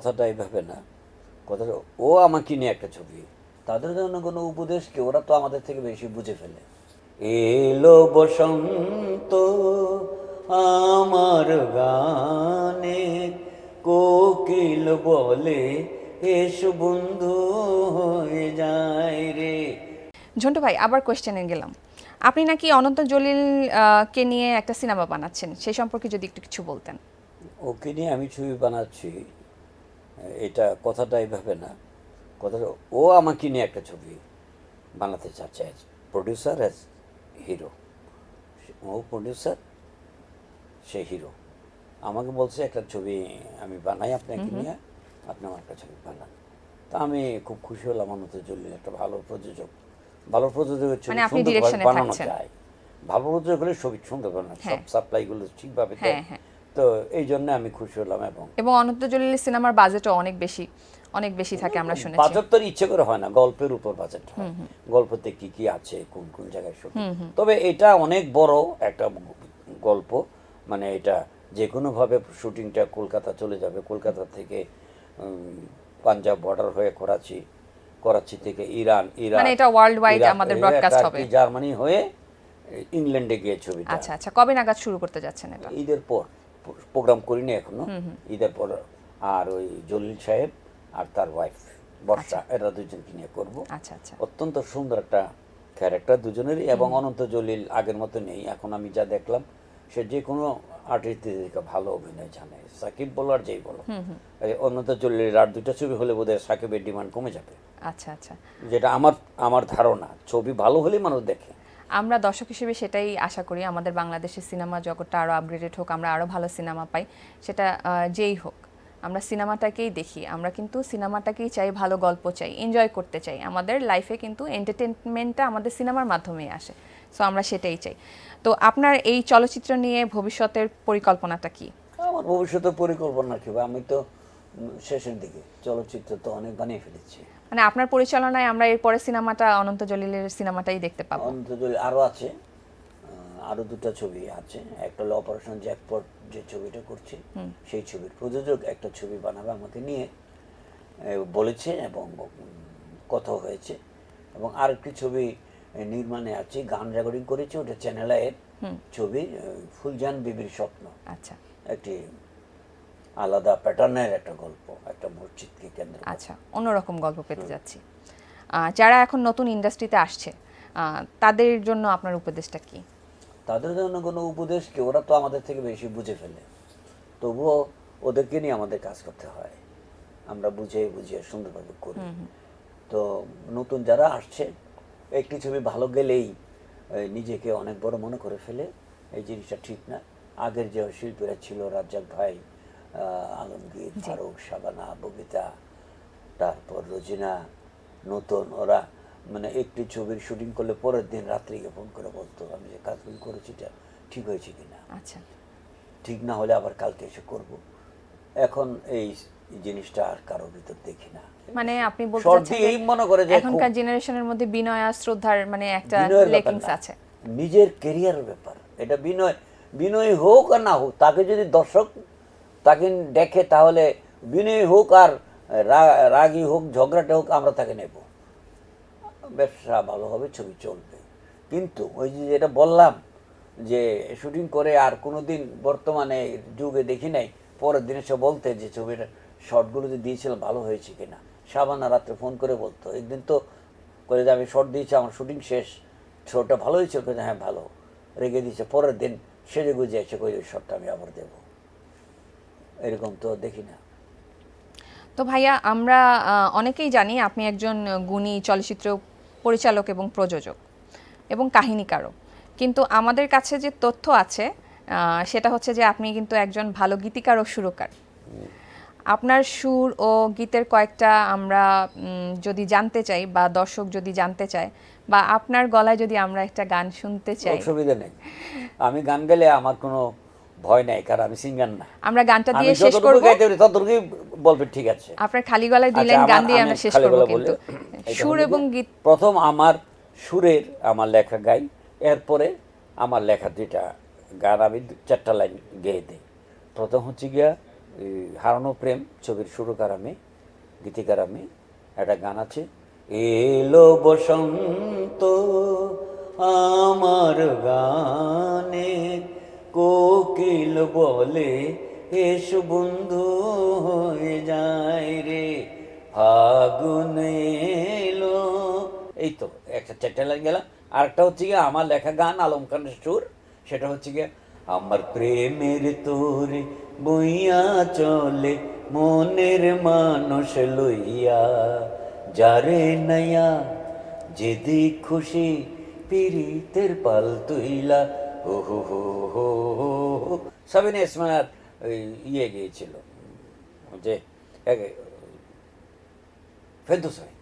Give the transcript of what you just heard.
কথাটা এইভাবে না। কথাটা ও আমাকে নিয়ে একটা ছবি। তাদের জন্য কোনো উপদেশ কি? ওরা তো আমাদের থেকে বেশি বুঝে ফেলে। এলো বসন্ত আমার গানে কোকিল বলে এসো বন্ধু হয়ে যায় রে। ঝন্টু ভাই আবার কোয়েশ্চেনে গেলাম। আপনি নাকি অনন্ত জলিল কে নিয়ে একটা সিনেমা বানাচ্ছেন? সেই সম্পর্কে যদি একটু কিছু বলতেন। ওকে নিয়ে আমি ছবি বানাচ্ছি। এটা কথাটা এইভাবে না। কথাটা ও আমাকে নিয়ে একটা ছবি বানাতে চাচ্ছে অ্যাজ প্রডিউসার অ্যাজ হিরো ও প্রডিউসার সে হিরো আমাকে বলছে একটা ছবি আমি বানাই আপনাকে নিয়ে আপনি আমার একটা ছবি বানান। তা আমি খুব খুশি হলাম অনন্ত জলিল একটা ভালো প্রযোজক। ভালো প্রযোজকের ছবি মানে সুন্দরভাবে বানানো। যায়। ভালো প্রযোজক হলে ছবি সুন্দর বানানো সব হ্যাঁ। সাপ্লাইগুলো ঠিকভাবে দেয়। তো এই জন্য আমি খুশি হলাম এবং এবং অনন্ত জলিলের সিনেমার বাজেটও অনেক বেশি অনেক বেশি থাকে আমরা শুনেছি। বাজেট তো ইচ্ছে করে হয় না গল্পের উপর বাজেট হয়। গল্পতে কি কি আছে কোন কোন জায়গায় শুটিং তবে এটা অনেক বড় একটা গল্প মানে এটা যে কোনোভাবে শুটিংটা কলকাতা চলে যাবে। কলকাতা থেকে পাঞ্জাব বর্ডার হয়ে করাচি করাচি থেকে ইরান ইরান মানে এটা ওয়ার্ল্ড ওয়াইড আমাদের আর হবে। জার্মানি হয়ে ইংল্যান্ডে গিয়ে ছবিটা। আচ্ছা আচ্ছা। কবে নাগাদ শুরু করতে যাচ্ছেন এটা? ঈদের পর। প্রোগ্রাম করিনি এখনও। ঈদের পর আর ওই জলিল সাহেব আর তার ওয়াইফ বর্ষা এরা দুজনকে নিয়ে করব। আচ্ছা আচ্ছা। অত্যন্ত সুন্দর একটা ক্যারেক্টার দুজনেরই এবং অনন্ত জলিল আগের মতো নেই। এখন আমি যা দেখলাম সে যে কোনো আর্টিস্টের দিকে ভালো অভিনয় জানে। সাকিব বলো আর যেই বলো। অনন্ত জলিলের আর দুটো ছবি হলে বোধহয় সাকিবের ডিমান্ড কমে যাবে। আচ্ছা আচ্ছা। যেটা আমার আমার ধারণা ছবি ভালো হলেই মানুষ দেখে। আমরা দর্শক হিসেবে সেটাই আশা করি, আমাদের বাংলাদেশের সিনেমা জগৎটা আরও আপগ্রেডেড হোক, আমরা আরও ভালো সিনেমা পাই, সেটা যেই হোক। আমরা সিনেমাটাকেই দেখি, আমরা কিন্তু সিনেমাটাকেই চাই, ভালো গল্প চাই এনজয় করতে চাই। আমাদের লাইফে কিন্তু এন্টারটেনমেন্টটা আমাদের সিনেমার মাধ্যমেই আসে সো আমরা সেটাই চাই। তো আপনার এই চলচ্চিত্র নিয়ে ভবিষ্যতের পরিকল্পনাটা কি? আমার ভবিষ্যতের পরিকল্পনা কি আমি তো শেষের দিকে চলচ্চিত্র তো অনেক বানিয়ে ফেলেছি। মানে আপনার পরিচালনায় আমরা এরপরে সিনেমাটা অনন্ত জলিলের সিনেমাটাই দেখতে পাবো। অনন্ত জলিল আরও আছে আহ, আরও দুটো ছবি আছে। একটা হলো অপারেশন জ্যাকপট যে ছবিটা করছি সেই ছবির প্রযোজক একটা ছবি বানাবে আমাকে নিয়ে বলেছে এবং কথা হয়েছে। এবং আরেকটি ছবি নির্মাণে আছে গান রেকর্ডিং করেছে ওটা চ্যানেল এর ছবি ফুলজান বিবির স্বপ্ন। আচ্ছা। একটি আলাদা প্যাটার্নের একটা গল্প একটা মসজিদকে কেন্দ্র আচ্ছা অন্যরকম গল্প পেতে যাচ্ছি। যারা এখন নতুন ইন্ডাস্ট্রিতে আসছে তাদের জন্য আপনার উপদেশটা কি? তাদের জন্য কোনো উপদেশ কি? ওরা তো আমাদের থেকে বেশি বুঝে ফেলে। তবুও ওদেরকে নিয়ে আমাদের কাজ করতে হয়। আমরা বুঝে বুঝিয়ে সুন্দরভাবে করি। তো নতুন যারা আসছে একটি ছবি ভালো গেলেই নিজেকে অনেক বড় মনে করে ফেলে। এই জিনিসটা ঠিক না। আগের যে শিল্পীরা ছিল রাজ্জাক ভাই আলমগীর ফারুক শাবানা ববিতা তারপর রোজিনা নতুন ওরা মানে একটি ছবির শুটিং করলে পরের দিন রাত্রে ফোন করে বলতো আমি যে কাজগুলো করেছি এটা ঠিক হয়েছে কিনা? আচ্ছা। ঠিক না হলে আবার কালকে এসে করব। এখন এই জিনিসটা আর কারও ভিতর দেখি না। মানে আপনি বলতে চাচ্ছেন দিয়েই মনে করে যে এখনকার জেনারেশনের মধ্যে বিনয় আর শ্রদ্ধার মানে একটা লেকিংস আছে। নিজের কেরিয়ারের ব্যাপার। এটা বিনয় বিনয় হোক আর না হোক তাকে যদি দর্শক তাকে দেখে তাহলে বিনয় হোক আর রাগী হোক, ঝগড়াটে হোক, আমরা তাকে নেব। ব্যবসা ভালো হবে, ছবি চলবে। কিন্তু ওই যে যেটা বললাম যে শুটিং করে আর কোনো দিন বর্তমানে যুগে দেখি নাই, পরের দিন এসে বলতে যে ছবিটা শর্টগুলো যে দিয়েছিলাম, ভালো হয়েছে কিনা। সাবানা রাত্রে ফোন করে বলতো, একদিন তো করে যে আমি শর্ট দিয়েছি, আমার শুটিং শেষ। শোটা ভালো হয়েছে কিন্তু হ্যাঁ ভালো। রেখে দিয়েছে, পরের দিন সেজে গুজে এসে কই ওই শটটা আমি আবার দেবো। এরকম তো দেখি না। তো ভাইয়া আমরা অনেকেই জানি আপনি একজন গুণী চলচ্চিত্র পরিচালক এবং প্রযোজক এবং কাহিনীকারও। কিন্তু আমাদের কাছে যে তথ্য আছে সেটা হচ্ছে যে আপনি কিন্তু একজন ভালো গীতিকার ও সুরকার। আপনার সুর ও গীতের কয়েকটা আমরা যদি জানতে চাই বা দর্শক যদি জানতে চায় বা আপনার গলায় যদি আমরা একটা গান শুনতে চাই। অসুবিধা নেই। আমি গান গেলে আমার কোনো ভয় নাই কারণ আমি সিঙ্গার না। আমরা গানটা দিয়ে শেষ করব। ততটুকুই বলবে ঠিক আছে। আপনার খালি গলায় দুই আচ্ছা, লাইন গান দিয়ে আমরা শেষ করব কিন্তু। সুর এবং গীত। প্রথম আমার সুরের আমার লেখা গাই এরপরে আমার লেখা দুইটা গান আমি চারটা লাইন গেয়ে দিই। প্রথম হচ্ছে গিয়া হারানো প্রেম ছবির সুরকার আমি গীতিকার আমি একটা গান আছে এলো বসন্ত আমার গানে কোকিল বলে, এসো বন্ধু হয়ে যায় রে। ফাগুন এলো। এই তো, একটা চারটে লাইন গেলাম আরেকটা হচ্ছে গিয়ে আমার লেখা গান আলম খানের সুর। সেটা হচ্ছে গিয়ে, আমার প্রেমের তোরে বইয়া চলে, মনের মানুষ লইয়া। যারে নয়া যেদি খুশি, পিরিতের পাল তুইলা হো হো হো হো হো হো। সাবিনা ওই ইয়ে গিয়েছিল যে ফেদুসাই